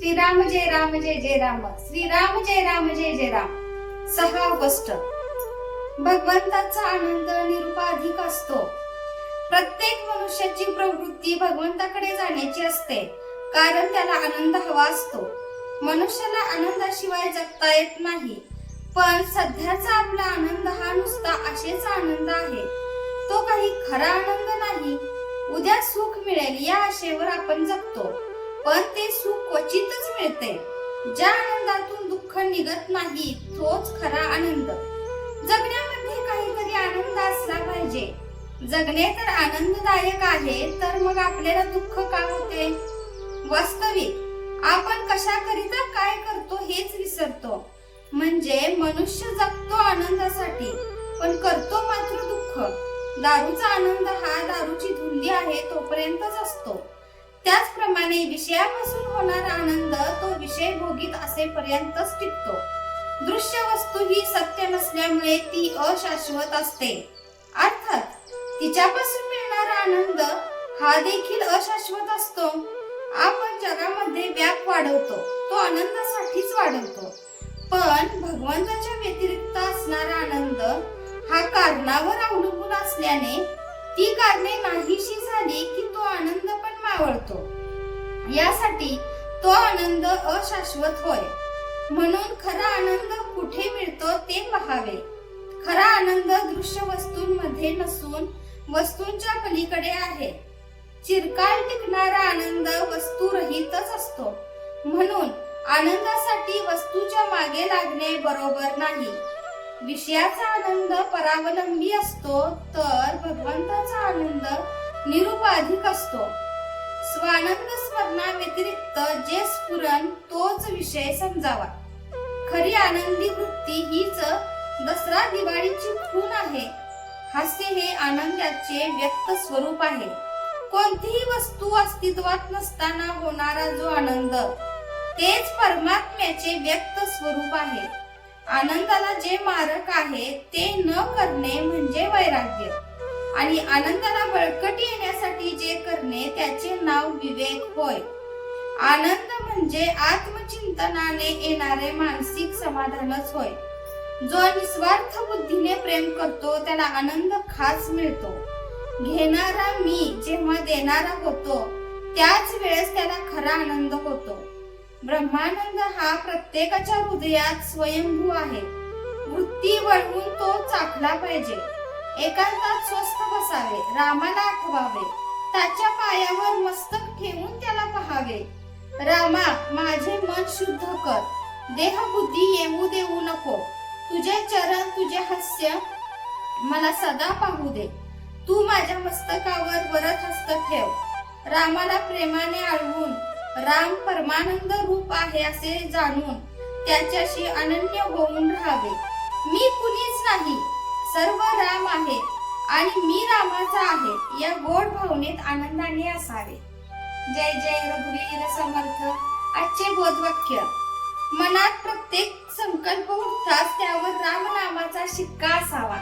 श्रीराम जय राम जय जय राम. श्रीराम जय राम जय जय राम. सहा ऑगस्ट भगवंताचा आनंद निरुपाधिक असतो. प्रत्येक मनुष्याची प्रवृत्ती भगवंताकडे जाण्याची असते. कारण त्याला आनंद हवा असतो. मनुष्याला आनंदाशिवाय जगता येत नाही. पण सध्याचा आपला आनंद हा नुसता आशेचा आनंद आहे. तो काही खरा आनंद नाही. उद्या सुख मिळेल या आशेवर आपण जगतो. पण ते सुख क्वचितच मिळते. ज्या आनंदातून दुःख निघत नाही तोच खरा आनंद. जगण्यामध्ये काहीतरी आनंद असला पाहिजे. जगणे तर आनंददायक आहे तर मग आपल्याला दुःख का होते? वास्तविक आपण कशाकरिता काय करतो हेच विसरतो. म्हणजे मनुष्य जगतो आनंदासाठी पण करतो मात्र दुःख. दारूचा आनंद हा दारूची धुंदी आहे तोपर्यंतच असतो. त्याचप्रमाणे विषयापासून होणारा आनंद तो विषय भोगीत असेपर्यंतच टिकतो. दृश्य वस्तू ही सत्य नसल्यामुळे ती अशाश्वत असते. अर्थात तिच्यापासून मिळणारा आनंद हा देखील अशाश्वत असतो. आपण जगामध्ये व्याप वाढवतो तो आनंदासाठीच वाढवतो. पण भगवंताच्या व्यतिरिक्त असणारा आनंद हा कारणावर अवलंबून ती कारणे नाहीशी झाली की तो आनंद पण मावळतो. यासाठी तो आनंद अशाश्वत होय. म्हणून खरा आनंद कुठे मिळतो ते पहावे. खरा आनंद दृश्य वस्तूंमध्ये नसून वस्तूंच्या पलीकडे आहे. चिरकाल टिकणारा आनंद वस्तूरहितच असतो. म्हणून आनंदासाठी वस्तूच्या मागे लागणे बरोबर नाही. विषयाचा आनंद परावलंबी असतो तर भगवंताचा आनंद निरुपाधिक असतो. स्वानंद स्मरणा व्यतिरिक्त जे स्फुरण तोच विषय समजावा. खरी आनंदी वृत्ती हीच दसरा दिवाळीची खून आहे. हास्य हे आनंदाचे व्यक्त स्वरूप आहे. कोणतीही वस्तू अस्तित्वात नसताना होणारा जो आनंद तेच परमात्म्याचे व्यक्त स्वरूप आहे. आनंदाला जे मारक आहे ते न करणे म्हणजे वैराग्य. आणि आनंदाला बळकटी येण्यासाठी जे करणे त्याचे नाव विवेक होय. आनंद म्हणजे आत्मचिंतनाने येणारे मानसिक समाधानच होय. जो निस्वार्थ बुद्धीने प्रेम करतो त्याला आनंद खास मिळतो. घेणारा मी जेव्हा देणारा होतो त्याच वेळेस त्याला खरा आनंद होतो. ब्रह्मानंद हा प्रत्येकाच्या हृदयात स्वयंभू आहे. वृत्ती वळवून तो चाखला पाहिजे. एकांतात स्वस्थ बसावे रामाला आठवावे. त्याच्या पायावर मस्तक ठेवून त्याला पहावे. रामा माझे मन शुद्ध कर. देह बुद्धी येऊ देऊ नको. तुझे चरण तुझे हास्य मला सदा पाहू दे. तू माझ्या मस्तकावर वरत हस्त ठेव. रामाला प्रेमाने आळवून राम परमानंद रूप आहे असे जाणून त्याच्याशी अनन्य होऊन राहावे. मी कुणीच नाही सर्व राम आहे आणि मी रामाचा आहे या गोड भावनेत आनंदाने असावे. जय जय रघुवीर समर्थ आजचे बोधवाक्य मनात प्रत्येक संकल्प उठताच त्यावर राम नामाचा शिक्का असावा.